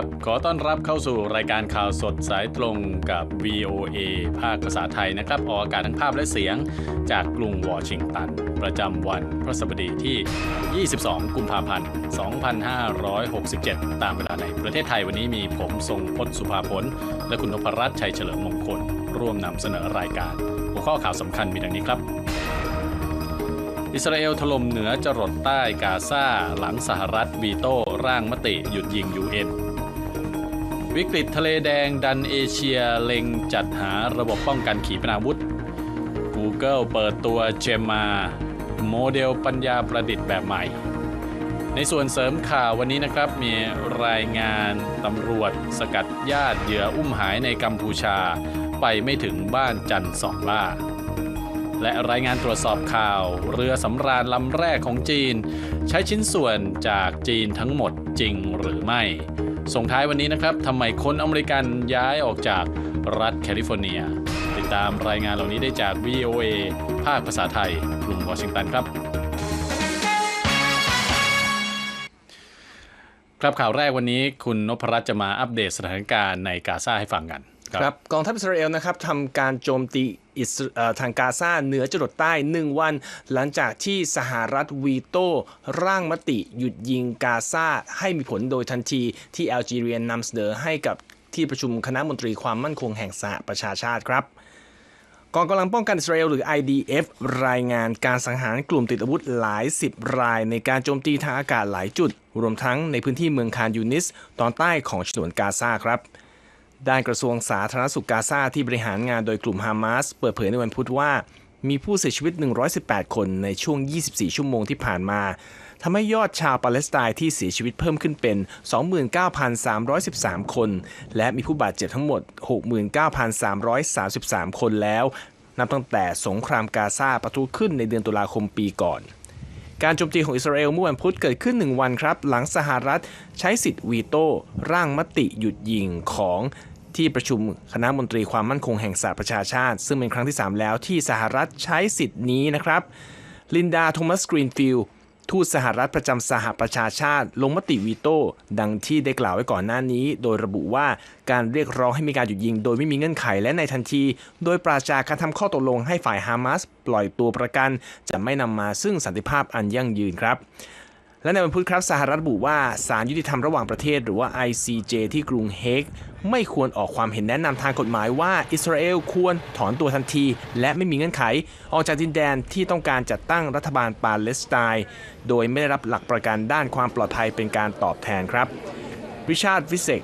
ครับ ขอต้อนรับเข้าสู่รายการข่าวสดสายตรงกับ VOA ภาคภาษาไทยนะครับ ออกอากาศทั้งภาพและเสียงจากกรุงวอชิงตัน ประจำวันพฤหัสบดีที่ 22 กุมภาพันธ์ 2567 ตามเวลาในประเทศไทยวันนี้มีผมทรงพจน์สุภาพล และคุณนพรัตน์ชัยเฉลิมมงคล ร่วมนำเสนอรายการ หัวข้อข่าวสำคัญมีดังนี้ครับอิสราเอลถล่มเหนือจรดใต้กาซาหลังสหรัฐวีโต้ร่างมติหยุดยิง UN วิกฤตทะเลแดงดันเอเชียเล็งจัดหาระบบป้องกันขีปนาวุธ Google เปิดตัวเจมมาโมเดลปัญญาประดิษฐ์แบบใหม่ ในส่วนเสริมข่าววันนี้นะครับ มีรายงานตำรวจสกัดญาติเหยื่ออุ้มหายในกัมพูชา ไปไม่ถึงบ้านจันทร์สองล่า และรายงานตรวจสอบข่าว เรือสำราญลำแรกของจีน ใช้ชิ้นส่วนจากจีนทั้งหมดจริงหรือไม่ ส่งท้ายวันนี้นะครับทำไมคนอเมริกันย้ายออกจากรัฐแคลิฟอร์เนีย ติดตามรายงานเหล่านี้ได้จาก VOA ภาคภาษาไทยกรุงวอชิงตันครับ ครับข่าวแรกวันนี้คุณนพรัตน์จะมาอัปเดตสถานการณ์ในกาซาให้ฟังกัน ครับกองทัพอิสราเอลนะครับทำการโจมตีอิสทางกาซาเหนือจรดใต้ 1 วัน หลังจากที่สหรัฐวีโต้ร่างมติหยุดยิงกาซาให้มีผลโดยทันทีที่แอลจีเรียนนำเสนอให้กับที่ประชุมคณะมนตรีความมั่นคงแห่งสหประชาชาติครับกองกำลังป้องกันอิสราเอลหรือ IDF รายงานการสังหารกลุ่มติดอาวุธหลายสิบรายในการโจมตีทางอากาศหลายจุด รวมทั้งในพื้นที่เมืองคานยูนิส ตอนใต้ของฉนวนกาซาครับ ด้านกระทรวงสาธารณสุขกาซาที่บริหารงานโดยกลุ่มฮามาสเปิดเผยในวันพุธว่า มีผู้เสียชีวิต 118 คนในช่วง 24 ชั่วโมงที่ผ่านมาทำให้ยอดชาวปาเลสไตน์ที่เสียชีวิตเพิ่มขึ้นเป็น 29,313 คน และมีผู้บาดเจ็บทั้งหมด 69,333 คนแล้ว นับตั้งแต่สงครามกาซาปะทุขึ้นในเดือนตุลาคมปีก่อนการโจมตีของอิสราเอลเมื่อวันพุธเกิดขึ้น 1 วันครับ หลังสหรัฐใช้สิทธิ์วีโต้ร่างมติหยุดยิงของ ที่ประชุมคณะมนตรีความมั่นคงแห่งสหประชาชาติ ซึ่งเป็นครั้งที่ 3 แล้วที่สหรัฐใช้สิทธิ์นี้นะครับลินดาโทมัสกรีนฟิลด์ทูตสหรัฐประจำสหประชาชาติ ลงมติวีโต้ดังที่ได้กล่าวไว้ก่อนหน้านี้ โดยระบุว่าการเรียกร้องให้มีการหยุดยิง โดยไม่มีเงื่อนไขและในทันที โดยปราศจากการทำข้อตกลงให้ฝ่ายฮามาสปล่อยตัวประกัน จะไม่นำมาซึ่งสันติภาพอันยั่งยืนครับ และในวันพุธครับสหรัฐระบุว่าศาลยุติธรรมระหว่างประเทศ หรือว่า ICJ ที่กรุงเฮกไม่ควรออกความเห็นแนะนำทางกฎหมายว่าอิสราเอลควรถอนตัวทันที และไม่มีเงื่อนไข ออกจากดินแดนที่ต้องการจัดตั้งรัฐบาลปาเลสไตน์โดยไม่ได้รับหลักประกันด้านความปลอดภัยเป็นการตอบแทนครับริชาร์ดวิเซก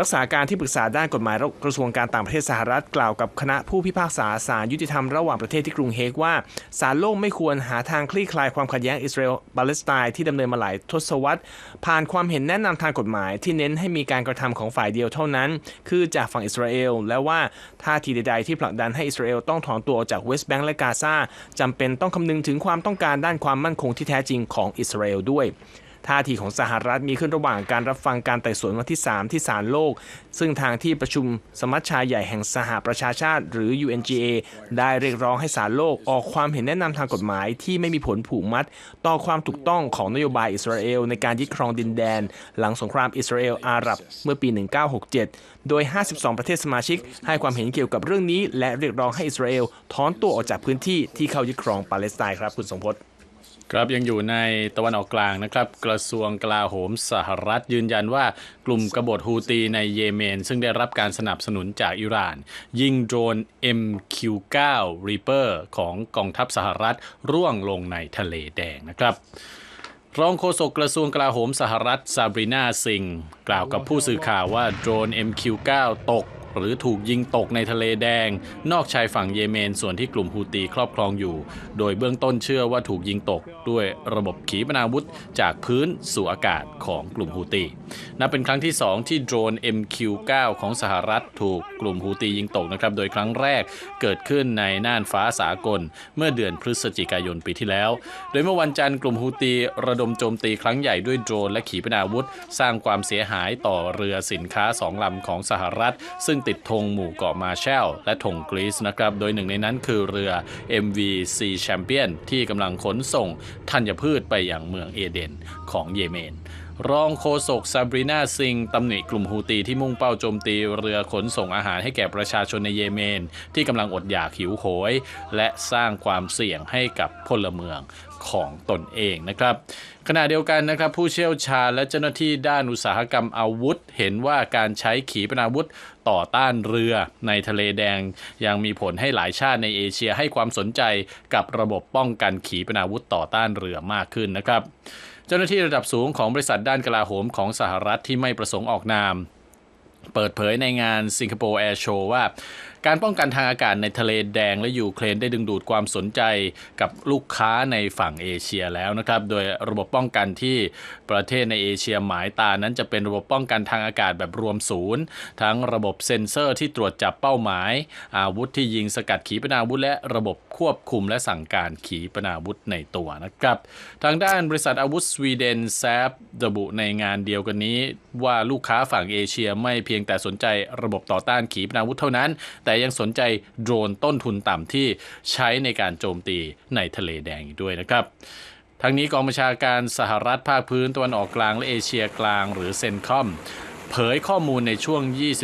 รักษาการที่ปรึกษาด้านกฎหมายกระทรวงการต่างประเทศสหรัฐกล่าวกับคณะผู้พิพากษาศาลยุติธรรมระหว่างประเทศที่กรุงเฮกว่าศาลโลกไม่ควรหาทางคลี่คลายความขัดแย้งอิสราเอลปาเลสไตน์ที่ดำเนินมาหลายทศวรรษ ผ่านความเห็นแนะนำทางกฎหมายที่เน้นให้มีการกระทำของฝ่ายเดียวเท่านั้น คือจากฝั่งอิสราเอลและว่าท่าทีใดๆที่ผลักดันให้อิสราเอลต้องถอนตัวออกจากเวสต์แบงก์และกาซาจำเป็นต้องคำนึงถึงความต้องการด้านความมั่นคงที่แท้จริงของอิสราเอลด้วย ท่าทีของสหรัฐมีขึ้นระหว่างการรับฟังการไต่สวนวันที่ 3 ที่ศาลโลก ซึ่งทางที่ประชุมสมัชชาใหญ่แห่งสหประชาชาติ หรือ UNGA ได้เรียกร้องให้ศาลโลกออกความเห็นแนะนำทางกฎหมายที่ไม่มีผลผูกมัด ต่อความถูกต้องของนโยบายอิสราเอลในการยึดครองดินแดน หลังสงครามอิสราเอลอาหรับเมื่อปี 1967 โดย 52 ประเทศสมาชิก ให้ความเห็นเกี่ยวกับเรื่องนี้ และเรียกร้องให้อิสราเอลถอนตัวออกจากพื้นที่ที่เข้ายึดครองปาเลสไตน์ครับคุณสมพศ ครับยังอยู่ในตะวันออกกลางนะครับ กระทรวงกลาโหมสหรัฐยืนยันว่ากลุ่มกบฏฮูตีในเยเมน ซึ่งได้รับการสนับสนุนจากอิหร่าน ยิงโดรน MQ9 Reaper ของกองทัพสหรัฐร่วงลงในทะเลแดงนะครับรองโฆษกกระทรวงกลาโหมสหรัฐซาบรีนาซิงกล่าวกับผู้สื่อข่าวว่าโดรน MQ9 ตก หรือถูกยิงตกในทะเลแดง นอกชายฝั่งเยเมนส่วนที่กลุ่มฮูตีครอบครองอยู่ โดยเบื้องต้นเชื่อว่าถูกยิงตกด้วยระบบขีปนาวุธจากพื้นสู่อากาศของกลุ่มฮูตีนับเป็นครั้งที่ 2 ที่โดรน MQ9 ของสหรัฐถูกกลุ่มฮูตียิงตกนะครับ โดยครั้งแรกเกิดขึ้นในน่านฟ้าสากล เมื่อเดือนพฤศจิกายนปีที่แล้ว โดยเมื่อวันจันทร์กลุ่มฮูตีระดมโจมตีครั้งใหญ่ด้วยโดรนและขีปนาวุธ สร้างความเสียหายต่อเรือสินค้าสองลำของสหรัฐ ซึ่งติดธงหมู่เกาะมาแชลและธงกรีซนะครับ โดยหนึ่งในนั้นคือเรือ MV Sea Champion ที่กำลังขนส่งธัญพืชไปยังเมืองเอเดนของเยเมนรองโฆษกซาบรีนาซิงตำหนิกลุ่มฮูตีที่มุ่งเป้าโจมตีเรือขนส่งอาหารให้แก่ประชาชนในเยเมน ที่กำลังอดอยากหิวโหย และสร้างความเสี่ยงให้กับพลเมือง ของตนเองนะครับขณะเดียวกันนะครับผู้เชี่ยวชาญและเจ้าหน้าที่ด้านอุตสาหกรรมอาวุธ เห็นว่าการใช้ขีปนาวุธต่อต้านเรือในทะเลแดง ยังมีผลให้หลายชาติในเอเชียให้ความสนใจกับระบบป้องกันขีปนาวุธต่อต้านเรือมากขึ้นนะครับ เจ้าหน้าที่ระดับสูงของบริษัทด้านกลาโหมของสหรัฐที่ไม่ประสงค์ออกนามเปิดเผยในงานสิงคโปร์แอร์โชว์ว่า การป้องกันทางอากาศในทะเลแดงและยูเครนได้ดึงดูดความสนใจกับลูกค้าในฝั่งเอเชียแล้วนะครับ โดยระบบป้องกันที่ประเทศในเอเชียหมายตานั้นจะเป็นระบบป้องกันทางอากาศแบบรวมศูนย์ ทั้งระบบเซ็นเซอร์ที่ตรวจจับเป้าหมาย อาวุธที่ยิงสกัดขีปนาวุธและระบบควบคุมและสั่งการขีปนาวุธในตัวนะครับ ทางด้านบริษัทอาวุธสวีเดนแซฟระบุในงานเดียวกันนี้ ว่าลูกค้าฝั่งเอเชียไม่เพียงแต่สนใจระบบต่อต้านขีปนาวุธเท่านั้น แต่ยังสนใจโดรนต้นทุนต่ำที่ใช้ในการโจมตีในทะเลแดงอีกด้วยนะครับทั้งนี้กองบัญชาการสหรัฐภาคพื้นตะวันออกกลางและเอเชียกลางหรือเซนคอมเผยข้อมูลในช่วง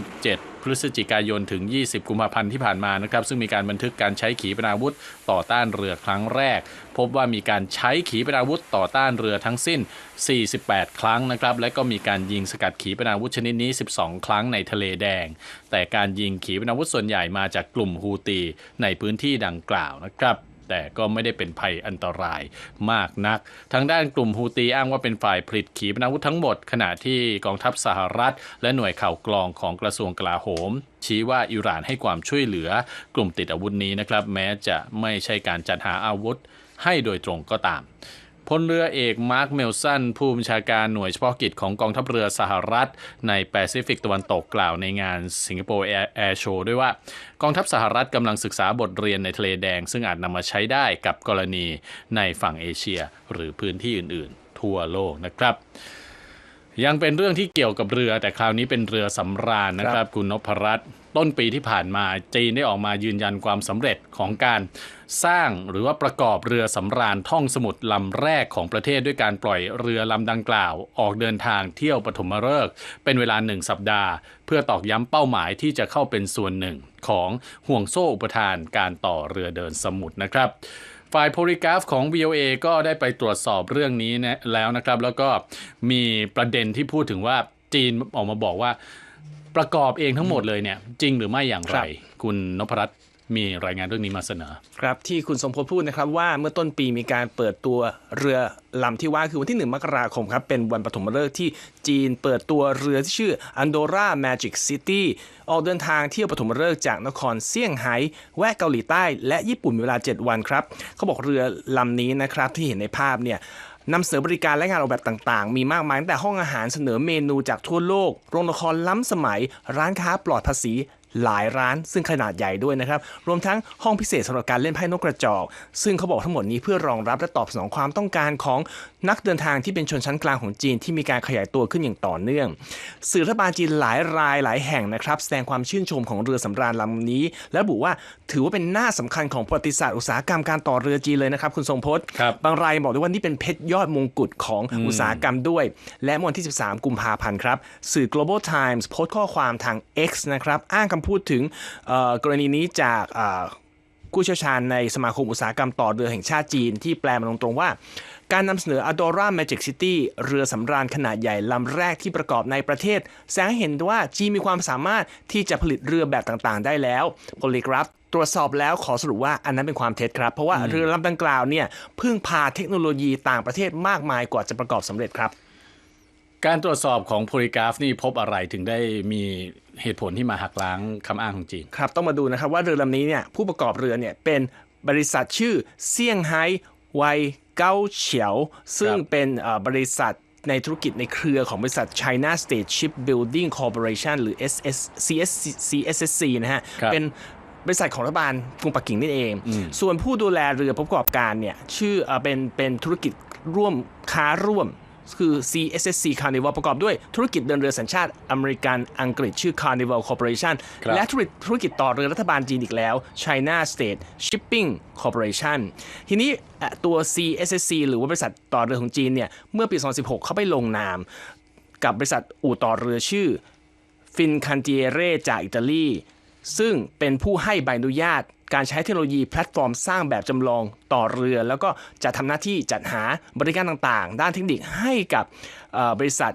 27 พฤศจิกายนถึง 20 กุมภาพันธ์ที่ผ่านมานะครับซึ่งมีการบันทึกการใช้ขีปนาวุธต่อต้านเรือครั้งแรก พบว่ามีการใช้ขีปนาวุธต่อต้านเรือทั้งสิ้น 48 ครั้งนะครับและก็มีการยิงสกัดขีปนาวุธชนิดนี้ 12 ครั้งในทะเลแดง แต่การยิงขีปนาวุธส่วนใหญ่มาจากกลุ่มฮูตีในพื้นที่ดังกล่าวนะครับ แต่ก็ไม่ได้เป็นภัยอันตรายมากนัก ทางด้านกลุ่มฮูตีอ้างว่าเป็นฝ่ายผลิตขีปนาวุธทั้งหมด ขณะที่กองทัพสหรัฐ และหน่วยข่าวกรองของกระทรวงกลาโหม ชี้ว่าอิหร่านให้ความช่วยเหลือกลุ่มติดอาวุธนี้นะครับ แม้จะไม่ใช่การจัดหาอาวุธให้โดยตรงก็ตาม พลเรือเอกมาร์คเมลสันผู้บัญชาการหน่วยเฉพาะกิจของกองทัพเรือสหรัฐ ในแปซิฟิกตะวันตกกล่าวในงานสิงคโปร์แอร์โชว์ด้วยว่ากองทัพสหรัฐกำลังศึกษาบทเรียนในทะเลแดง ซึ่งอาจนำมาใช้ได้กับกรณีในฝั่งเอเชีย หรือพื้นที่อื่น ๆ ทั่วโลกนะครับยังเป็นเรื่องที่เกี่ยวกับเรือแต่คราวนี้เป็นเรือสำราญนะครับ คุณนพรัตน์ ต้นปีที่ผ่านมาจีนได้ออกมายืนยันความสำเร็จของการสร้างหรือว่าประกอบเรือสำราญท่องสมุทรลำแรกของประเทศด้วยการปล่อยเรือลำดังกล่าว ออกเดินทางเที่ยวปฐมฤกษ์เป็นเวลาหนึ่งสัปดาห์ เพื่อตอกย้ำเป้าหมายที่จะเข้าเป็นส่วนหนึ่งของห่วงโซ่อุปทานการต่อเรือเดินสมุทรนะครับฝ่ายโพลิกราฟของ VOA ก็ได้ไปตรวจสอบเรื่องนี้นะแล้วนะครับ แล้วก็มีประเด็นที่พูดถึงว่าจีนออกมาบอกว่า ประกอบเองทั้งหมดเลยเนี่ย จริงหรือไม่อย่างไร คุณนพรัตน์มีรายงานเรื่องนี้มาเสนอ ครับที่คุณสมพลพูดนะครับว่าเมื่อต้นปีมีการเปิดตัวเรือลำที่ว่าคือวันที่ 1 มกราคมครับ เป็นวันปฐมฤกษ์ที่จีนเปิดตัวเรือที่ชื่อ Andorra Magic City ออกเดินทางเที่ยวปฐมฤกษ์จากนครเซี่ยงไฮ้แวะเกาหลีใต้ และญี่ปุ่นมีเวลา 7 วันครับ เขาบอกเรือลำนี้นะครับที่เห็นในภาพเนี่ย นำเสนอบริการและงานออกแบบต่างๆ มีมากมายตั้งแต่ห้องอาหารเสนอเมนูจากทั่วโลก โรงละครล้ำสมัย ร้านค้าปลอดภาษี หลายร้านซึ่งขนาดใหญ่ด้วยนะครับ รวมทั้งห้องพิเศษสำหรับการเล่นไพ่นกกระจอก ซึ่งเขาบอกทั้งหมดนี้เพื่อรองรับและตอบสนองความต้องการของนักเดินทางที่เป็นชนชั้นกลางของจีนที่มีการขยายตัวขึ้นอย่างต่อเนื่อง สื่อรัฐบาลจีนหลายรายหลายแห่งนะครับ แสดงความชื่นชมของเรือสำราญลำนี้ และระบุว่าถือว่าเป็นหน้าสำคัญของประวัติศาสตร์อุตสาหกรรมการต่อเรือจีนเลยนะครับ คุณทรงพจน์ครับบางรายบอกด้วยว่านี่เป็นเพชรยอดมงกุฎของอุตสาหกรรมด้วย และเมื่อวันที่ 13 กุมภาพันธ์ครับสื่อ global times โพสต์ข้อความทาง X นะครับอ้างคำพูดถึงเอ่อกรณีนี้จากเอ่อผู้เชี่ยวชาญในสมาคมอุตสาหกรรมต่อเรือแห่งชาติจีนที่แปลมาตรงๆว่า การนำเสนอ Adora Magic City เรือสำราญขนาดใหญ่ลำแรกที่ประกอบในประเทศ แสดงให้เห็นว่าจีนมีความสามารถที่จะผลิตเรือแบบต่างๆ ได้แล้ว Polygraph ตรวจสอบแล้วขอสรุปว่าอันนั้นเป็นความเท็จครับ เพราะว่าเรือลำดังกล่าวเนี่ยพึ่งพาเทคโนโลยีต่างประเทศมากมายกว่าจะประกอบสำเร็จครับ การตรวจสอบของโพลิกราฟนี่พบอะไรถึงได้มี เหตุผลที่มาหักล้างคำอ้างของจีน ครับ ต้องมาดูนะครับว่าเรือลำนี้เนี่ยผู้ประกอบเรือเนี่ยเป็นบริษัทชื่อเซี่ยงไฮ้ไวเก้าเฉียว ซึ่งเป็นเอ่อบริษัทในธุรกิจในเครือของบริษัท China State Shipbuilding Corporation หรือ SS CSC CSSC นะฮะครับเป็นบริษัทของรัฐบาลกรุงปักกิ่งนี่เอง ส่วนผู้ดูแลเรือผู้ประกอบการเนี่ยชื่อเอ่อเป็นเป็นธุรกิจร่วมค้าร่วม คือ CSSC Carnival ประกอบด้วยธุรกิจเดินเรือสัญชาติอเมริกันอังกฤษชื่อ Carnival Corporation ครับและธุรกิจธุรกิจต่อเรือรัฐบาลจีนอีกแล้ว China State Shipping Corporation ทีนี้อะตัว CSSC หรือว่าบริษัทต่อเรือของจีนเนี่ยเมื่อปี 2016 เขาไปลงนาม กับบริษัทอู่ต่อเรือชื่อฟินคันเตียเรจากอิตาลีซึ่งเป็นผู้ให้ใบอนุญาต การใช้เทคโนโลยีแพลตฟอร์มสร้างแบบจำลองต่อเรือ แล้วก็จะทำหน้าที่จัดหาบริการต่างๆ ด้านเทคนิคให้กับบริษัท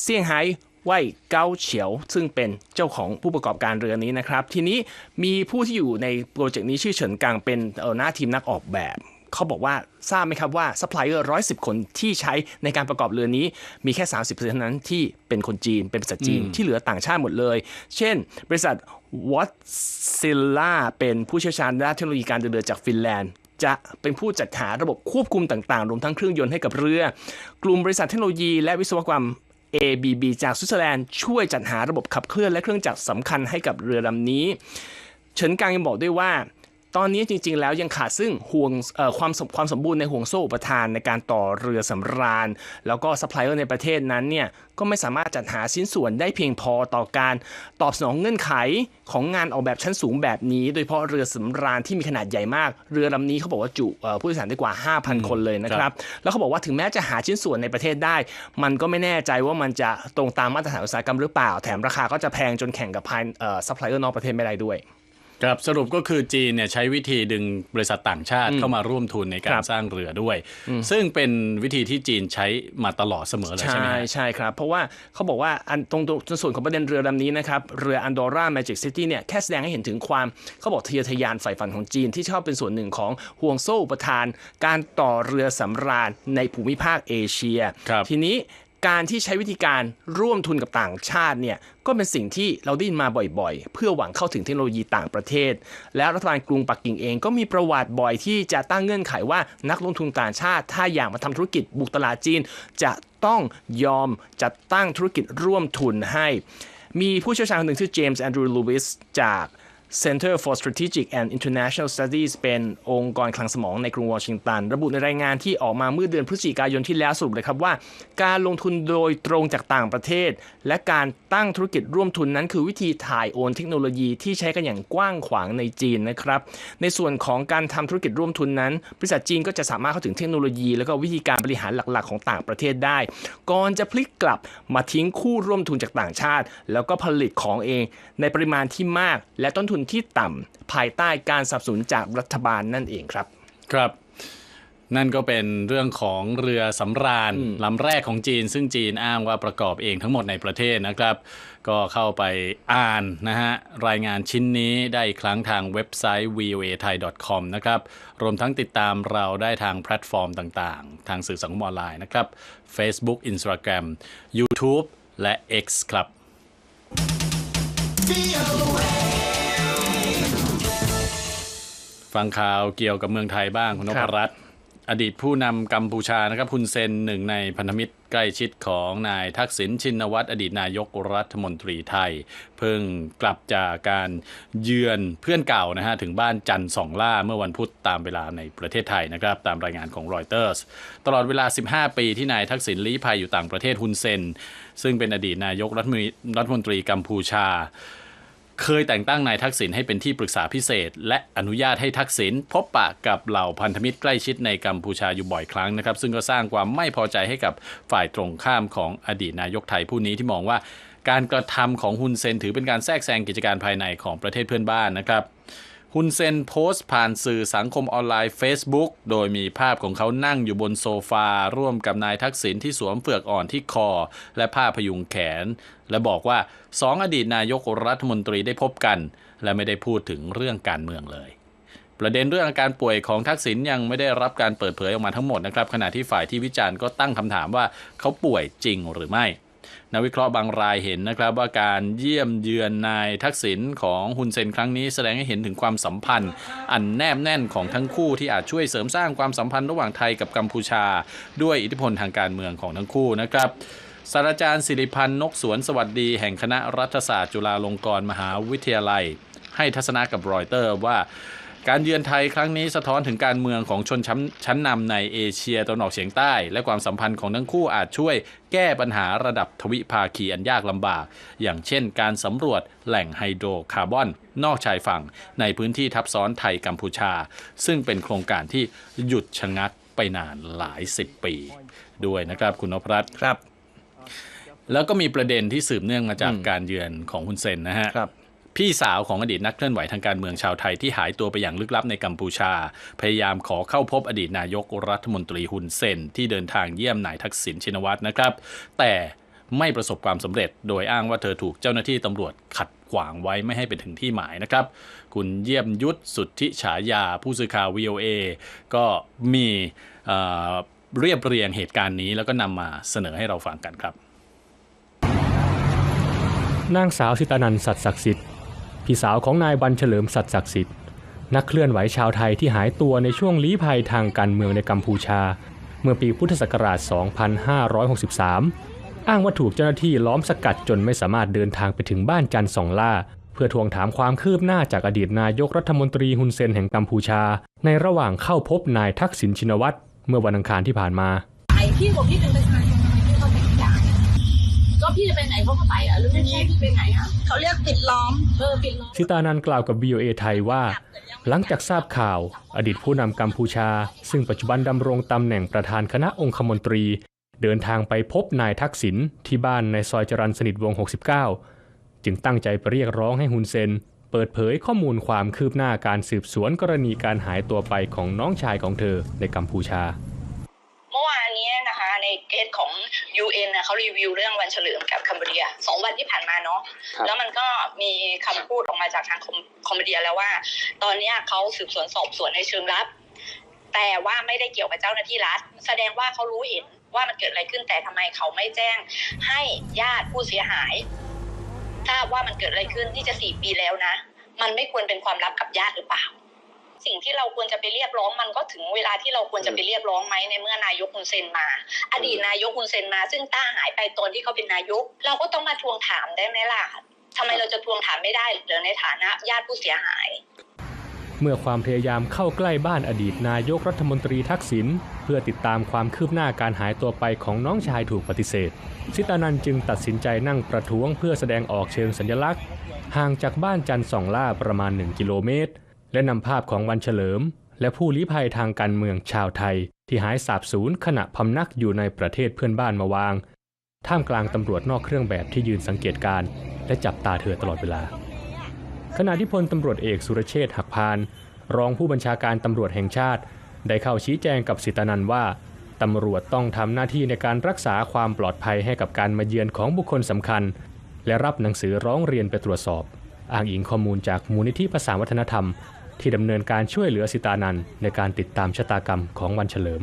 เซี่ยงไฮ้ไว่เกาเฉียว ซึ่งเป็นเจ้าของผู้ประกอบการเรือนี้นะครับ ทีนี้มีผู้ที่อยู่ในโปรเจกต์นี้ชื่อเฉินกังเป็นหน้าทีมนักออกแบบ เขาบอกว่าทราบไหมครับว่าซัพพลายเออร์ร้อยสิบคนที่ใช้ในการประกอบเรือนี้มีแค่ 30%เท่านั้นที่เป็นคนจีนเป็นบริษัทจีนที่เหลือต่างชาติหมดเลย เช่น บริษัทวอตซิลล่าเป็นผู้เชี่ยวชาญด้านเทคโนโลยีการเดินเรือจากฟินแลนด์จะเป็นผู้จัดหาระบบควบคุมต่างๆ รวมทั้งเครื่องยนต์ให้กับเรือ กลุ่มบริษัทเทคโนโลยีและวิศวกรรม ABB จากสวิตเซอร์แลนด์ช่วยจัดหาระบบขับเคลื่อนและเครื่องจักรสำคัญให้กับเรือลำนี้ เฉินกังยังบอกด้วยว่า ตอนนี้จริง ๆ แล้วยังขาดซึ่งห่วงเอ่อความสมความสมบูรณ์ในห่วงโซ่อุปทานในการต่อเรือสำราญ แล้วก็ซัพพลายเออร์ในประเทศนั้นเนี่ยก็ไม่สามารถจัดหาชิ้นส่วนได้เพียงพอต่อการตอบสนองเงื่อนไขของงานออกแบบชั้นสูงแบบนี้ โดยเฉพาะเรือสำราญที่มีขนาดใหญ่มาก เรือลำนี้เขาบอกว่าจุเอ่อผู้โดยสารได้กว่า 5,000 คนเลยนะครับ แล้วเขาบอกว่าถึงแม้จะหาชิ้นส่วนในประเทศได้ มันก็ไม่แน่ใจว่ามันจะตรงตามมาตรฐานอุตสาหกรรมหรือเปล่า แถมราคาก็จะแพงจนแข่งกับพายเอ่อซัพพลายเออร์นอกประเทศไม่ได้ด้วย ครับสรุปก็คือจีนเนี่ยใช้วิธีดึงบริษัทต่างชาติเข้ามาร่วมทุนในกาครรับสร้างเรือด้วย ซึ่งเป็นวิธีที่จีนใช้มาตลอดเสมอเลยใช่ไหมใช่ฮะ ใช่ครับ เพราะว่าเขาบอกว่าอันตรงตรงส่วนของประเด็นเรือลำนี้นะครับ เรืออันดอร่าแมจิกซิตี้เนี่ยแค่แสดงให้เห็นถึงความเขาบอกทะเยอทะยานใฝ่ฝันของจีนที่ชอบเป็นส่วนหนึ่งของห่วงโซ่อุปทาน การต่อเรือสำราญในภูมิภาคเอเชีย ครับ ทีนี้ การที่ใช้วิธีการร่วมทุนกับต่างชาติเนี่ยก็เป็นสิ่งที่เราได้ยินมาบ่อยๆ เพื่อหวังเข้าถึงเทคโนโลยีต่างประเทศ และรัฐบาลกรุงปักกิ่งเองก็มีประวัติบ่อยที่จะตั้งเงื่อนไขว่านักลงทุนต่างชาติ ถ้าอยากมาทำธุรกิจบุกตลาดจีน จะต้องยอมจัดตั้งธุรกิจร่วมทุนให้ มีผู้เชี่ยวชาญคนหนึ่งชื่อเจมส์แอนดรูว์ลูวิสจาก Center for Strategic and International Studies เป็นองค์กรคลังสมองในกรุงวอชิงตัน ระบุในรายงานที่ออกมาเมื่อเดือนพฤศจิกายนที่แล้วสรุปเลยครับว่า การลงทุนโดยตรงจากต่างประเทศ และการตั้งธุรกิจร่วมทุนนั้น คือวิธีถ่ายโอนเทคโนโลยีที่ใช้กันอย่างกว้างขวางในจีนนะครับ ในส่วนของการทำธุรกิจร่วมทุนนั้น บริษัทจีนก็จะสามารถเข้าถึงเทคโนโลยี และก็วิธีการบริหารหลักๆ ของต่างประเทศได้ ก่อนจะพลิกกลับมาทิ้งคู่ร่วมทุนจากต่างชาติ แล้วก็ผลิตของเอง ในปริมาณที่มากและต้นทุนที่ต่ำภายใต้การสนับสนุนจากรัฐบาลนั่นเองครับ ครับ นั่นก็เป็นเรื่องของเรือสำราญลำแรกของจีน ซึ่งจีนอ้างว่าประกอบเองทั้งหมดในประเทศนะครับ ก็เข้าไปอ่านนะฮะรายงานชิ้นนี้ได้อีกครั้งทางเว็บไซต์ voa thai com นะครับ รวมทั้งติดตามเราได้ทางแพลตฟอร์มต่างๆ ทางสื่อสังคมออนไลน์นะครับ Facebook Instagram YouTube และ X ครับ ฟังข่าวเกี่ยวกับเมืองไทยบ้างคุณนครัพบรัตน์อดีตผู้นำกัมพูชานะครับคุณเซนหนึ่งในพันธมิตรใกล้ชิดของนายทักษิณชินวัตรอดีตนายกรัฐมนตรีไทย เพิ่งกลับจากการเยือนเพื่อนเก่านะฮะถึงบ้านจันทร์สองล่าเมื่อวันพุธตามเวลาในประเทศไทยนะครับ ตามรายงานของรอยเตอร์สตลอดเวลา 15 ปีที่นายทักษิณลี้ภัยอยู่ต่างประเทศฮุนเซน ซึ่งเป็นอดีตนายกรัฐมนตรีรัฐมนตรีกัมพูชา เคยแต่งตั้งนายทักษิณให้เป็นที่ปรึกษาพิเศษ และอนุญาตให้ทักษิณพบปะกับเหล่าพันธมิตรใกล้ชิดในกัมพูชาอยู่บ่อยครั้งนะครับ ซึ่งก็สร้างความไม่พอใจให้กับฝ่ายตรงข้ามของอดีตนายกไทยผู้นี้ที่มองว่า การกระทำของฮุนเซนถือเป็นการแทรกแซงกิจการภายในของประเทศเพื่อนบ้านนะครับ ฮุนเซนโพสต์ผ่านสื่อสังคมออนไลน์ Facebook โดยมีภาพของเขานั่งอยู่บนโซฟา ร่วมกับนายทักษิณที่สวมเฟือกอ่อนที่คอ และผ้าพยุงแขน และบอกว่าสองอดีตนายกรัฐมนตรีได้พบกัน และไม่ได้พูดถึงเรื่องการเมืองเลย ประเด็นเรื่องอาการป่วยของทักษิณยังไม่ได้รับการเปิดเผยออกมาทั้งหมดนะครับขณะที่ฝ่ายที่วิจารณ์ก็ตั้งคำถามว่าเขาป่วยจริงหรือไม่ นักวิเคราะห์บางรายเห็นนะครับว่าการเยี่ยมเยือนนายทักษิณของฮุนเซนครั้งนี้แสดงให้เห็นถึงความสัมพันธ์ อันแนบแน่นของทั้งคู่ที่อาจช่วยเสริมสร้างความสัมพันธ์ระหว่างไทยกับกัมพูชา ด้วยอิทธิพลทางการเมืองของทั้งคู่นะครับศาสตราจารย์สิริพันธ์นกสวนสวัสดีแห่งคณะรัฐศาสตร์จุฬาลงกรณ์มหาวิทยาลัย ให้ทัศนะกับรอยเตอร์ว่า การเยือนไทยครั้งนี้สะท้อนถึงการเมืองของชนชั้นชั้นนำในเอเชียตะวันออกเฉียงใต้ และความสัมพันธ์ของทั้งคู่อาจช่วยแก้ปัญหาระดับทวิภาคีอันยากลำบาก อย่างเช่นการสำรวจแหล่งไฮโดรคาร์บอน นอกชายฝั่ง ในพื้นที่ทับซ้อนไทยกัมพูชา ซึ่งเป็นโครงการที่หยุดชะงักไปนานหลายสิบปี ด้วยนะครับคุณนพรัตน์ครับ แล้วก็มีประเด็นที่สืบเนื่องมาจากการเยือนของคุณเซนนะฮะครับ พี่สาวของอดีตนักเคลื่อนไหวทางการเมืองชาวไทยที่หายตัวไปอย่างลึกลับในกัมพูชา พยายามขอเข้าพบอดีตนายกรัฐมนตรีฮุนเซนที่เดินทางเยี่ยมนายทักษิณชินวัตรนะครับ แต่ไม่ประสบความสำเร็จ โดยอ้างว่าเธอถูกเจ้าหน้าที่ตำรวจขัดขวางไว้ไม่ให้ไปถึงที่หมายนะครับ คุณเยี่ยมยุทธสุทธิฉายาผู้สื่อข่าว VOA ก็มีเรียบเรียงเหตุการณ์นี้แล้วก็นำมาเสนอให้เราฟังกันครับ นางสาวสิตานันสัตศักดิ์สิทธิ์ พี่สาวของนายบันเฉลิมสัตศักดิ์สิทธิ์นักเคลื่อนไหวชาวไทยที่หายตัวในช่วงลี้ภัยทางการเมืองในกัมพูชา เมื่อปีพุทธศักราช 2563 อ้างว่าถูกเจ้าหน้าที่ล้อมสกัดจนไม่สามารถเดินทางไปถึงบ้านจันสองล่า เพื่อทวงถามความคืบหน้าจากอดีตนายกรัฐมนตรีฮุนเซนแห่งกัมพูชา ในระหว่างเข้าพบนายทักษิณชินวัตรเมื่อวันอังคารที่ผ่านมาไอพี่บอกพี่เป็นประชาไปทุกอย่างอะ ก็พี่จะไปไหนเขาก็ไปอะหรือไม่ใช่พี่ไปไหนอะเขาเรียกปิดล้อมเออปิดล้อมสิตานันท์กล่าวกับ VOA ไทยว่า หลังจากทราบข่าว อดีตผู้นำกัมพูชา ซึ่งปัจจุบันดำรงตำแหน่งประธานคณะองคมนตรี เดินทางไปพบนายทักษิณที่บ้านในซอยจรัญสนิทวงศ์69 จึงตั้งใจไปเรียกร้องให้ฮุนเซนเปิดเผยข้อมูลความคืบหน้าการสืบสวนกรณีการหายตัวไปของน้องชายของเธอในกัมพูชา เมื่อวานนี้นะคะในเคสของ UN นะเขารีวิวเรื่องวันเฉลิมกับคัมโบเดียสองวันที่ผ่านมาเนาะแล้วมันก็มีคำพูดออกมาจากทางคอมคอมโบเดียแล้วว่า ตอนเนี้ยเขาสืบสวนสอบสวนในเชิงลับ แต่ว่าไม่ได้เกี่ยวกับเจ้าหน้าที่รัฐ แสดงว่าเขารู้เห็นว่ามันเกิดอะไรขึ้นแต่ทำไมเขาไม่แจ้งให้ญาติผู้เสียหายทราบว่ามันเกิดอะไรขึ้นที่จะสี่ปีแล้วนะ มันไม่ควรเป็นความลับกับญาติหรือเปล่า สิ่งที่เราควรจะไปเรียกร้องมันก็ถึงเวลาที่เราควรจะไปเรียกร้องไหมในเมื่อนายกฮุนเซนมา อดีตนายกฮุนเซนมา ซึ่งต้าหายไปตอนที่เขาเป็นนายก เราก็ต้องมาทวงถามได้ไหมล่ะทำไมเราจะทวงถามไม่ได้หรือในฐานะญาติผู้เสียหาย เมื่อความพยายามเข้าใกล้บ้านอดีตนายกรัฐมนตรีทักษิณเพื่อติดตามความคืบหน้าการหายตัวไปของน้องชายถูกปฏิเสธสิตานันจึงตัดสินใจนั่งประท้วงเพื่อแสดงออกเชิงสัญลักษณ์ ห่างจากบ้านจันทร์สองล่าประมาณ 1 กิโลเมตร และนำภาพของวันเฉลิม และผู้ลี้ภัยทางการเมืองชาวไทย ที่หายสาบสูญขณะพำนักอยู่ในประเทศเพื่อนบ้านมาวาง ท่ามกลางตำรวจนอกเครื่องแบบที่ยืนสังเกตการและจับตาเธอตลอดเวลา ขณะที่พลตำรวจเอกสุรเชษฐ์หักพาน รองผู้บัญชาการตำรวจแห่งชาติ ได้เข้าชี้แจงกับสิตานันว่าตำรวจต้องทำหน้าที่ในการรักษาความปลอดภัยให้กับการมาเยือนของบุคคลสำคัญ และรับหนังสือร้องเรียนไปตรวจสอบ อ้างอิงข้อมูลจากมูลนิธิภาษาวัฒนธรรม ที่ดำเนินการช่วยเหลือสิตานันท์ในการติดตามชะตากรรมของวันเฉลิม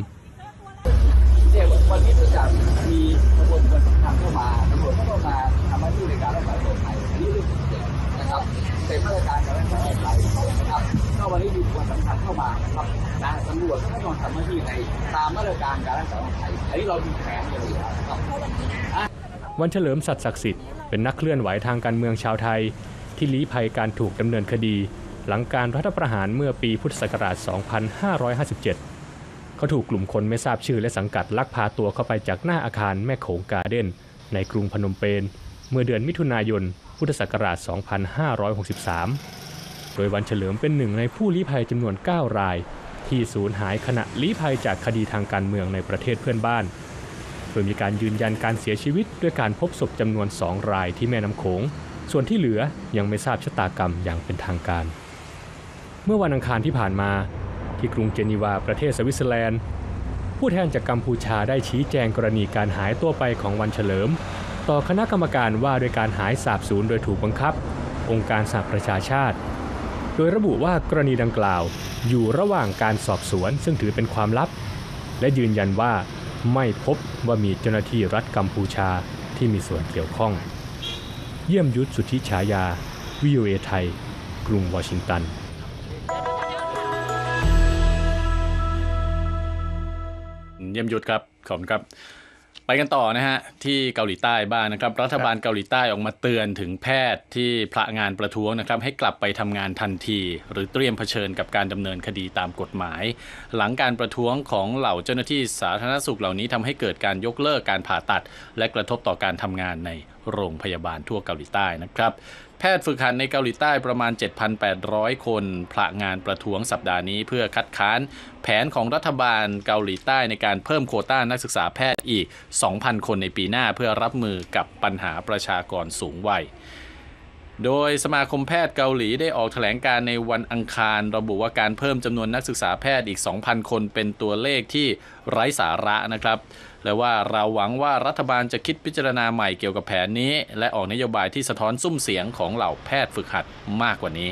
เนี่ยวันนี้เนื่องจากมีกระบวนการสำคัญเข้ามาตำรวจก็ต้องมาทำหน้าที่ในการรักษาความปลอดภัยอันนี้เรื่องที่เจ็ดนะครับเป็นมาตรการการรักษาความปลอดภัยนะครับก็วันนี้มีบุคคลสำคัญเข้ามานะครับนะตำรวจก็ต้องทำหน้าที่ในตามมาตรการการรักษาความปลอดภัยอันนี้เรามีแผนอยู่แล้วนะครับวันเฉลิมสัตย์ศักดิ์สิทธิ์เป็นนักเคลื่อนไหวทางการเมืองชาวไทย ที่ลี้ภัยการถูกดำเนินคดี หลังการรัฐประหารเมื่อปีพุทธศักราช 2557 เขาถูกกลุ่มคนไม่ทราบชื่อและสังกัดลักพาตัวเข้าไปจากหน้าอาคารแม่โขงการ์เด้น ในกรุงพนมเปญเมื่อเดือนมิถุนายน พุทธศักราช 2563 โดยวันเฉลิมเป็นหนึ่งในผู้ลี้ภัยจำนวน 9 ราย ที่สูญหายขณะลี้ภัยจากคดีทางการเมืองในประเทศเพื่อนบ้าน โดยมีการยืนยันการเสียชีวิตด้วยการพบศพจำนวน 2 รายที่แม่น้ำโขง ส่วนที่เหลือยังไม่ทราบชะตากรรมอย่างเป็นทางการ มื่อวันอังคารที่ผ่านมา ที่กรุงเจนีวาประเทศสวิตเซอร์แลนด์ ผู้แทนจากกัมพูชาได้ชี้แจงกรณีการหายตัวไปของวันเฉลิม ต่อคณะกรรมการว่าด้วยการหายสาบสูญโดยถูกบังคับ องค์การสหประชาชาติ โดยระบุว่ากรณีดังกล่าว อยู่ระหว่างการสอบสวนซึ่งถือเป็นความลับ และยืนยันว่าไม่พบว่ามีเจ้าหน้าที่รัฐกัมพูชาที่มีส่วนเกี่ยวข้อง เยี่ยมยุทธสุทธิฉายา วิวเอไทย กรุงวอชิงตัน ยี่ยมยุทธครับ ขอบคุณครับ ไปกันต่อนะฮะ ที่เกาหลีใต้บ้างนะครับ รัฐบาลเกาหลีใต้ออกมาเตือนถึงแพทย์ที่พระงานประท้วงนะครับ ให้กลับไปทำงานทันที หรือเตรียมเผชิญกับการดำเนินคดีตามกฎหมาย หลังการประท้วงของเหล่าเจ้าหน้าที่สาธารณสุขเหล่านี้ทำให้เกิดการยกเลิกการผ่าตัด และกระทบต่อการทำงานในโรงพยาบาลทั่วเกาหลีใต้นะครับ แพทย์ฝึกหัดในเกาหลีใต้ประมาณ 7,800 คนพระงานประท้วงสัปดาห์นี้เพื่อคัดค้านแผนของรัฐบาลเกาหลีใต้ในการเพิ่มโควต้านักศึกษาแพทย์อีก 2,000 คนในปีหน้าเพื่อรับมือกับปัญหาประชากรสูงวัยโดยสมาคมแพทย์เกาหลีได้ออกแถลงการในวันอังคาร ระบุว่าการเพิ่มจำนวนนักศึกษาแพทย์อีก 2,000 คนเป็นตัวเลขที่ไร้สาระนะครับ และว่าเราหวังว่ารัฐบาลจะคิดพิจารณาใหม่เกี่ยวกับแผนนี้ และออกนโยบายที่สะท้อนซุ้มเสียงของเหล่าแพทย์ฝึกหัดมากกว่านี้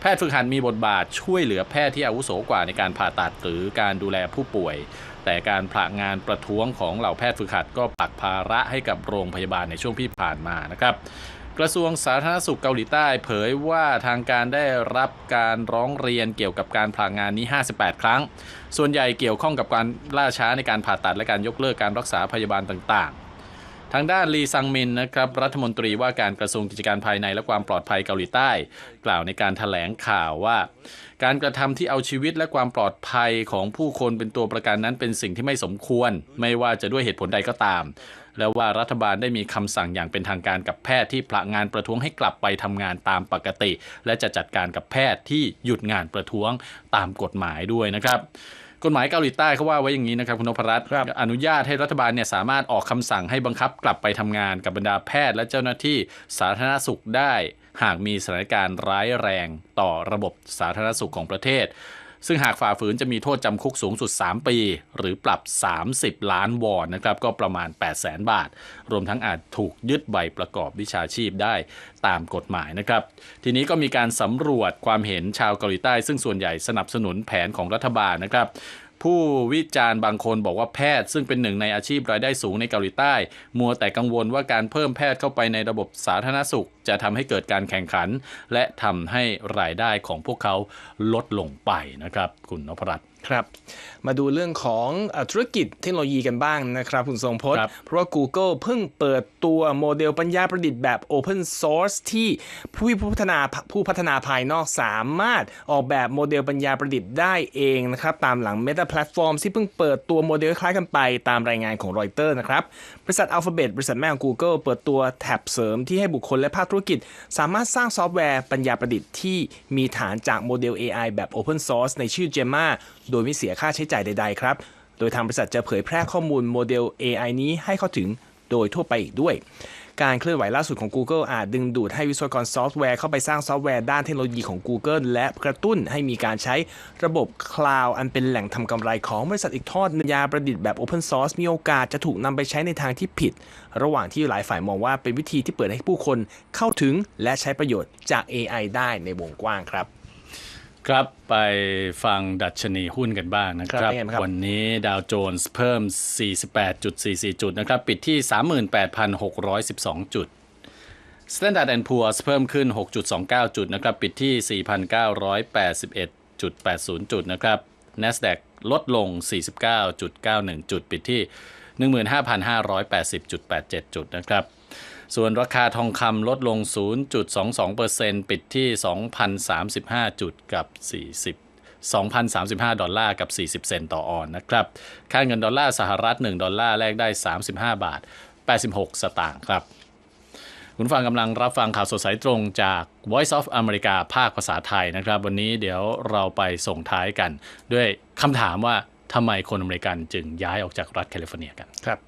แพทย์ฝึกหัดมีบทบาทช่วยเหลือแพทย์ที่อาวุโสกว่าในการผ่าตัดหรือการดูแลผู้ป่วย แต่การผละงานประท้วงของเหล่าแพทย์ฝึกหัดก็ผลักภาระให้กับโรงพยาบาลในช่วงที่ผ่านมานะครับกระทรวงสาธารณสุขเกาหลีใต้เผยว่าทางการได้รับการร้องเรียนเกี่ยวกับการผ่างานนี้ 58 ครั้ง ส่วนใหญ่เกี่ยวข้องกับการล่าช้าในการผ่าตัดและการยกเลิกการรักษาพยาบาลต่างๆ ทางด้านลีซังมินนะครับรัฐมนตรีว่าการกระทรวงกิจการภายในและความปลอดภัยเกาหลีใต้ กล่าวในการถแถลงข่าวว่า การกระทำที่เอาชีวิตและความปลอดภัยของผู้คนเป็นตัวประกันนั้นเป็นสิ่งที่ไม่สมควร ไม่ว่าจะด้วยเหตุผลใดก็ตาม และว่ารัฐบาลได้มีคำสั่งอย่างเป็นทางการกับแพทย์ที่ผละงานประท้วงให้กลับไปทำงานตามปกติ และจะจัดการกับแพทย์ที่หยุดงานประท้วงตามกฎหมายด้วยนะครับ กฎหมายเกาหลีใต้เขาว่าไว้อย่างนี้นะครับคุณนพรัตน์ครับอนุญาตให้รัฐบาลเนี่ยสามารถออกคำสั่งให้บังคับกลับไปทำงานกับบรรดาแพทย์และเจ้าหน้าที่สาธารณสุขได้ หากมีสถานการณ์ร้ายแรงต่อระบบสาธารณสุขของประเทศ ซึ่งหากฝ่าฝืนจะมีโทษจำคุกสูงสุด 3 ปี หรือปรับ 30 ล้านวอนนะครับก็ประมาณ 8 0 0แสนบาท รวมทั้งอาจถูกยึดใบประกอบวิชาชีพได้ตามกฎหมายนะครับ ทีนี้ก็มีการสำรวจความเห็นชาวเกาหลีใต้ ซึ่งส่วนใหญ่สนับสนุนแผนของรัฐบาลนะครับ ผู้วิจารณ์บางคนบอกว่าแพทย์ซึ่งเป็นหนึ่งในอาชีพรายได้สูงในเกาหลีใต้ มัวแต่กังวลว่าการเพิ่มแพทย์เข้าไปในระบบสาธารณสุข จะทำให้เกิดการแข่งขัน และทำให้รายได้ของพวกเขาลดลงไปนะครับ คุณนพรัตน์ ครับ มาดูเรื่องของเอ่อธุรกิจเทคโนโลยีกันบ้างนะครับ คุณทรงพจน์ครับเพราะว่า Google เพิ่งเปิดตัวโมเดลปัญญาประดิษฐ์แบบ Open Source ที่ผู้พัฒนาผู้พัฒนาภายนอกสามารถออกแบบโมเดลปัญญาประดิษฐ์ได้เองนะครับ ตามหลัง Meta Platform ที่เพิ่งเปิดตัวโมเดลคล้ายกันไปตามรายงานของรอยเตอร์นะครับ บริษัท Alphabet บริษัทแม่ของ Google เปิดตัวแท็บเสริมที่ให้บุคคลและภาคธุรกิจ สามารถสร้างซอฟต์แวร์ปัญญาประดิษฐ์ที่มีฐานจากโมเดล AI แบบ Open Source ในชื่อ Gemma โดยไม่เสียค่าใช้จ่ายใด ๆ ครับ โดยทางบริษัทจะเผยแพร่ข้อมูลโมเดล AI นี้ให้เข้าถึงโดยทั่วไปอีกด้วย การเคลื่อนไหวล่าสุดของ Google อาจดึงดูดให้วิศวกรซอฟต์แวร์เข้าไปสร้างซอฟต์แวร์ด้านเทคโนโลยีของ Google และกระตุ้นให้มีการใช้ระบบคลาวด์อันเป็นแหล่งทำกำไรของบริษัทอีกทอดหนึ่งยาประดิษฐ์แบบ Open Source มีโอกาสจะถูกนำไปใช้ในทางที่ผิด ระหว่างที่หลายฝ่ายมองว่าเป็นวิธีที่เปิดให้ผู้คนเข้าถึงและใช้ประโยชน์จาก AI ได้ในวงกว้างครับ ครับไปฟังดัชนีหุ้นกันบ้างนะคครัรับบเป็นไงบ้างครับวันนี้ดาวโจนส์เพิ่ม 48.44 จุดนะครับ ปิดที่ 38,612 จุด Standard Poor's เพิ่มขึ้น 6.29 จุดนะครับ ปิดที่ 4,981.80 จุดนะครับ NASDAQ ลดลง 49.91 จุด ปิดที่ 15,580.87 จุดนะครับ ส่วนราคาทองคำลดลง 0.22%ปิดที่ 2,035 จุดกับ 40 2,035 ดอลลาร์กับ 40 เซนต์ต่อออนนะครับ ค่าเงินดอลลาร์สหรัฐ 1 ดอลลาร์แลกได้ 35 บาท 86 สตางค์ครับ คุณฟังกำลังรับฟังข่าวสดสายตรงจาก Voice of America ภาคภาษาไทยนะครับ วันนี้เดี๋ยวเราไปส่งท้ายกัน ด้วยคำถามว่าทำไมคนอเมริกันจึงย้ายออกจากรัฐแคลิฟอร์เนียกันครับ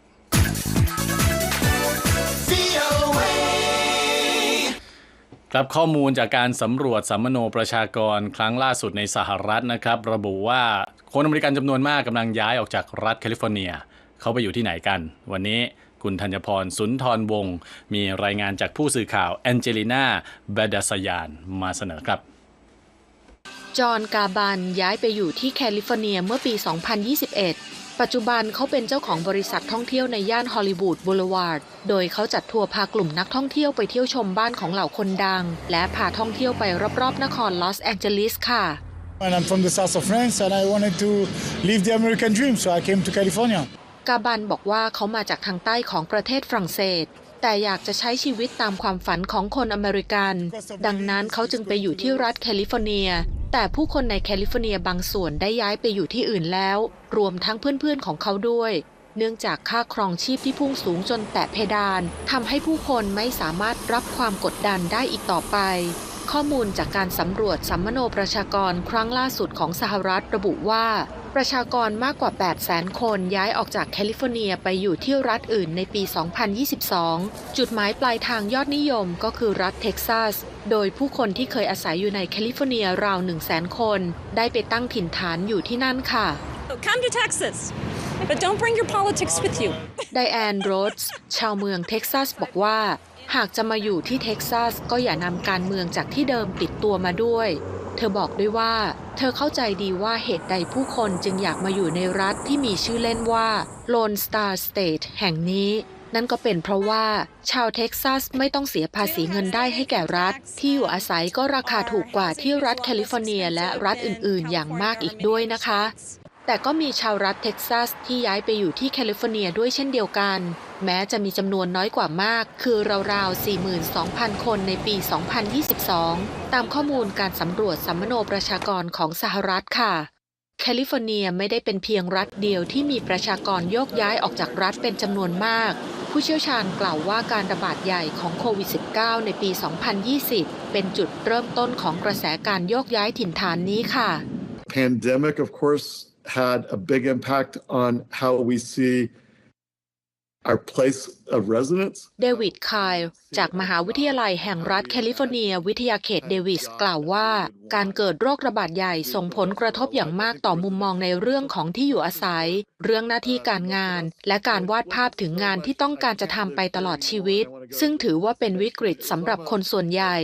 ครับข้อมูลจากการสำรวจสัมมโนประชากรครั้งล่าสุดในสหรัฐนะครับ ระบุว่าคนอเมริกันจำนวนมากกำลังย้ายออกจากรัฐแคลิฟอร์เนีย เขาไปอยู่ที่ไหนกัน วันนี้คุณธัญพรสุนทรวงศ์มีรายงานจากผู้สื่อข่าวแองเจลิน่าเบดาสยานมาเสนอครับจอห์นกาบันย้ายไปอยู่ที่แคลิฟอร์เนียเมื่อปี 2021 ปัจจุบันเขาเป็นเจ้าของบริษัทท่องเที่ยวในย่านฮอลลีวูดบูเลวาร์ด โดยเขาจัดทัวร์พากลุ่มนักท่องเที่ยวไปเที่ยวชมบ้านของเหล่าคนดัง และพาท่องเที่ยวไปรอบๆนครลอสแองเจลิสค่ะ And I'm from the south of France and I wanted to live the American dream, so I came to California. กาบันบอกว่าเขามาจากทางใต้ของประเทศฝรั่งเศส แต่อยากจะใช้ชีวิตตามความฝันของคนอเมริกัน ดังนั้นเขาจึงไปอยู่ที่รัฐแคลิฟอร์เนีย แต่ผู้คนในแคลิฟอร์เนียบางส่วนได้ย้ายไปอยู่ที่อื่นแล้ว รวมทั้งเพื่อนๆของเขาด้วย เนื่องจากค่าครองชีพที่พุ่งสูงจนแตะเพดานทำให้ผู้คนไม่สามารถรับความกดดันได้อีกต่อไป ข้อมูลจากการสำรวจสัมมโนประชากรครั้งล่าสุดของสหรัฐระบุว่า ประชากรมากกว่า 8 0 0แสนคนย้ายออกจากแคลิฟอร์เนียไปอยู่ที่รัฐอื่นในปี 2022 จุดหมายปลายทางยอดนิยมก็คือรัฐเท็กซัส โดยผู้คนที่เคยอาศัยอยู่ในแคลิฟอร์เนียราว1 0 0 0 0แสนคน ได้ไปตั้งถิ่นฐานอยู่ที่นั่นค่ะ Come to Texas, but don't bring your politics with you. ไดแอนโรดส์ชาวเมืองเท็กซัสบอกว่า หากจะมาอยู่ที่เท็กซัสก็อย่านำการเมืองจากที่เดิมติดตัวมาด้วย เธอบอกด้วยว่า เธอเข้าใจดีว่าเหตุใดผู้คนจึงอยากมาอยู่ในรัฐที่มีชื่อเล่นว่า Lone Star State แห่งนี้ นั่นก็เป็นเพราะว่า ชาวเท็กซัสไม่ต้องเสียภาษีเงินได้ให้แก่รัฐ ที่อยู่อาศัยก็ราคาถูกกว่าที่รัฐแคลิฟอร์เนียและรัฐอื่น ๆ อย่างมากอีกด้วยนะคะ แต่ก็มีชาวรัฐเท็กซัสที่ย้ายไปอยู่ที่แคลิฟอร์เนียด้วยเช่นเดียวกัน แม้จะมีจำนวนน้อยกว่ามาก คือราวๆ 42,000 คนในปี 2022 ตามข้อมูลการสำรวจสัมมโนประชากรของสหรัฐค่ะ แคลิฟอร์เนียไม่ได้เป็นเพียงรัฐเดียวที่มีประชากรโยกย้ายออกจากรัฐเป็นจำนวนมาก ผู้เชี่ยวชาญกล่าวว่าการระบาดใหญ่ของโควิด -19 ในปี 2020 เป็นจุดเริ่มต้นของกระแสการโยกย้ายถิ่นฐานนี้ค่ะ pandemic, of course, had a big impact on how we see our place of residence. เดวิดคายจากมหาวิทยาลัยแห่งรัฐแคลิฟอร์เนีย วิทยาเขตเดวิสกล่าวว่า การเกิดโรคระบาดใหญ่ส่งผลกระทบอย่างมากต่อมุมมองในเรื่องของที่อยู่อาศัย เรื่องหน้าที่การงาน และการวาดภาพถึงงานที่ต้องการจะทำไปตลอดชีวิต ซึ่งถือว่าเป็นวิกฤตสำหรับคนส่วนใหญ่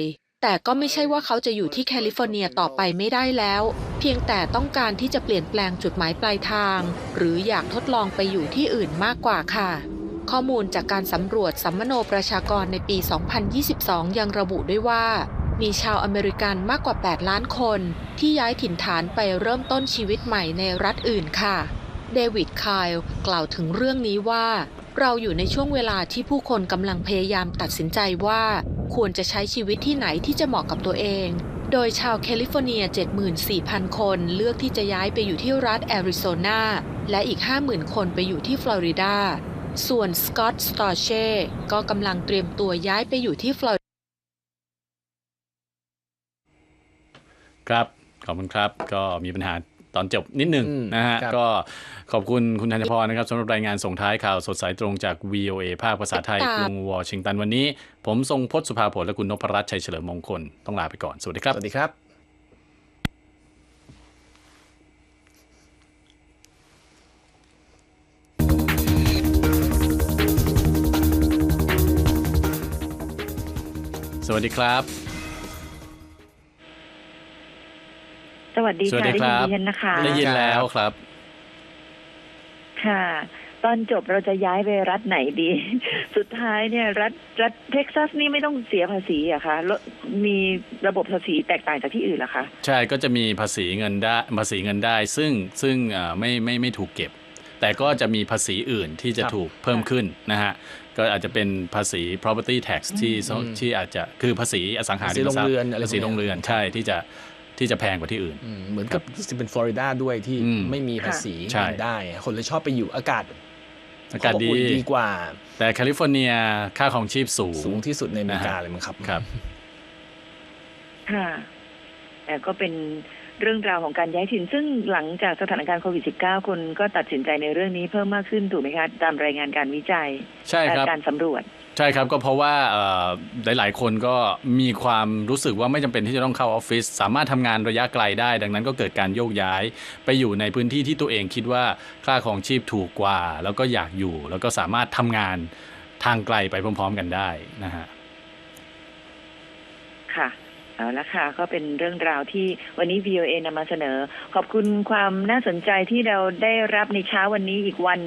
แต่ก็ไม่ใช่ว่าเขาจะอยู่ที่แคลิฟอร์เนียต่อไปไม่ได้แล้วเพียงแต่ต้องการที่จะเปลี่ยนแปลงจุดหมายปลายทาง หรืออยากทดลองไปอยู่ที่อื่นมากกว่าค่ะ ข้อมูลจากการสำรวจสัมมโนประชากรในปี 2022 ยังระบุด้วยว่า มีชาวอเมริกันมากกว่า 8 ล้านคน ที่ย้ายถิ่นฐานไปเริ่มต้นชีวิตใหม่ในรัฐอื่นค่ะ เดวิดคายกล่าวถึงเรื่องนี้ว่า เราอยู่ในช่วงเวลาที่ผู้คนกำลังพยายามตัดสินใจว่า ควรจะใช้ชีวิตที่ไหนที่จะเหมาะกับตัวเองโดยชาวแคลิฟอร์เนีย 74,000 คนเลือกที่จะย้ายไปอยู่ที่รัฐแอริโซนา และอีก 50,000 คนไปอยู่ที่ฟลอริดา ส่วนสกอตต์สตอเช่ก็กำลังเตรียมตัวย้ายไปอยู่ที่ฟลอริดาครับ ขอบคุณครับ ก็มีปัญหาตอนจบนิดหนึ่งอืมนะฮะครับก็ขอบคุณคุณธัญพรนะครับสำหรับรายงานส่งท้ายข่าวสดสายตรงจาก VOA ภาคภาษาไทยติดตามกรุงวอชิงตันวันนี้ ผมทรงพจน์สุภาผลและคุณนพรัตน์ชัยเฉลิมมงคลต้องลาไปก่อน สวัสดีครับ สวัสดีครับ วัสดีครับ สวัสดีสวัสค่ะดีได้คยิรันบ ดิฉันนะคะ ได้ยินแล้วครับ ค่ะ ตอนจบเราจะย้ายไปรัฐไหนดี สุดท้ายเนี่ยรัฐรัฐเท็กซัสนี่ไม่ต้องเสียภาษีเหรอะคะแล้วมีระบบภาษีแตกต่างจากที่อื่นเหรอคะ ใช่ก็จะมีภาษีเงินได้ภาษีเงินได้ ซึ่งซึ่งเอ่อไม่ไม่ไม่ถูกเก็บ แต่ก็จะมีภาษีอื่นที่จะครับ ถูกเพิ่มขึ้นนะฮะ ก็อาจจะเป็นภาษี property tax ที่อืมที่อาจจะคือภาษีอสังหาริมทรัพย์ภาษีโรงเรือนอะไรภาษีพวกเนี้ยโรงเรือนใช่ที่จะที่จะแพงกว่าที่อื่นอืมเหมือนกับจะเป็นฟลอริดาด้วยที่อืมไม่มีภาษีใช่เงินได้ คนเลยชอบไปอยู่อากาศอากาศดีอบอุ่นดีกว่า แต่แคลิฟอร์เนียค่าของชีพสูง สูงที่สุดในอเมริกานะฮะเลยมั้งครับครับ ค่ะ แต่ก็เป็น เรื่องราวของการย้ายถิ่น ซึ่งหลังจากสถานการณ์โควิด -19 คนก็ตัดสินใจในเรื่องนี้เพิ่มมากขึ้นถูกไหมคะตามรายงานการวิจัยใช่ครับและการสำรวจใช่ครับก็เพราะว่าเอ่อหลาย ๆ คนก็มีความรู้สึกว่าไม่จำเป็นที่จะต้องเข้าออฟฟิศสามารถทำงานระยะไกลได้ ดังนั้นก็เกิดการโยกย้ายไปอยู่ในพื้นที่ที่ตัวเองคิดว่าค่าของชีพถูกกว่า แล้วก็อยากอยู่ แล้วก็สามารถทำงานทางไกลไปพร้อม ๆ กันได้นะฮะค่ะ เอาละค่ะก็เป็นเรื่องราวที่วันนี้ VOA นำมาเสนอ ขอบคุณความน่าสนใจที่เราได้รับในเช้าวันนี้อีกวันหนึ่ง